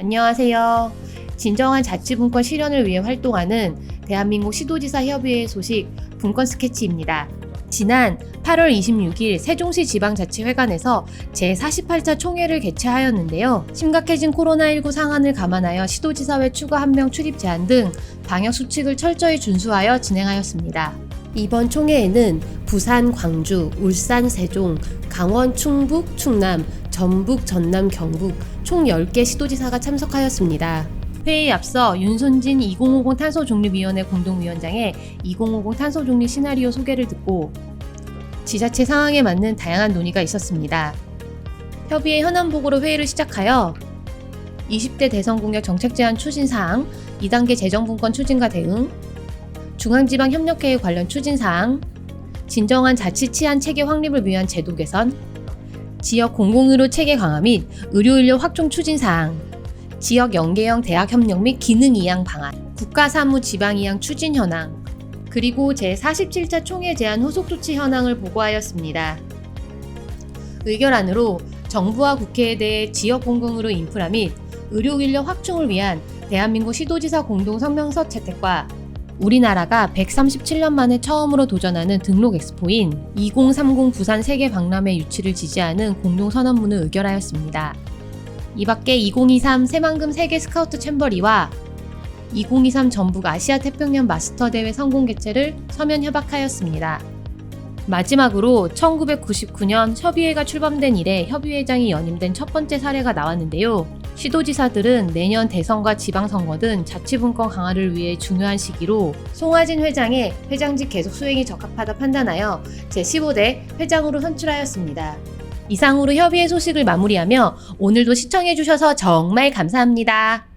안녕하세요. 진정한 자치분권 실현을 위해 활동하는 대한민국 시도지사 협의회 소식 분권 스케치입니다. 지난 8월 26일 세종시 지방자치회관에서 제48차 총회를 개최하였는데요. 심각해진 코로나19 상황을 감안하여 시도지사회 추가 한명 출입 제한 등 방역 수칙을 철저히 준수하여 진행하였습니다. 이번 총회에는 부산, 광주, 울산, 세종, 강원, 충북, 충남, 전북, 전남, 경북 총 10개 시도지사가 참석하였습니다. 회의에 앞서 윤손진 2050 탄소중립위원회 공동위원장의 2050 탄소중립 시나리오 소개를 듣고 지자체 상황에 맞는 다양한 논의가 있었습니다. 협의회 현안 보고로 회의를 시작하여 20대 대선 공약 정책 제안 추진 사항, 2단계 재정 분권 추진과 대응, 중앙지방협력회의 관련 추진 사항, 진정한 자치 치안 체계 확립을 위한 제도 개선, 지역 공공의료 체계 강화 및 의료인력 확충 추진 사항, 지역 연계형 대학 협력 및 기능 이양 방안, 국가사무 지방 이양 추진 현황, 그리고 제47차 총회 제안 후속 조치 현황을 보고하였습니다. 의결안으로 정부와 국회에 대해 지역 공공의료 인프라 및 의료 인력 확충을 위한 대한민국 시도지사 공동 성명서 채택과 우리나라가 137년 만에 처음으로 도전하는 등록 엑스포인 2030 부산 세계 박람회 유치를 지지하는 공동 선언문을 의결하였습니다. 이 밖에 2023 새만금 세계 스카우트 챔버리와 2023 전북 아시아 태평양 마스터 대회 성공 개최를 서면 협약하였습니다. 마지막으로 1999년 협의회가 출범된 이래 협의회장이 연임된 첫 번째 사례가 나왔는데요. 시도지사들은 내년 대선과 지방선거 등 자치분권 강화를 위해 중요한 시기로 송하진 회장의 회장직 계속 수행이 적합하다 판단하여 제15대 회장으로 선출하였습니다. 이상으로 협의회 소식을 마무리하며 오늘도 시청해주셔서 정말 감사합니다.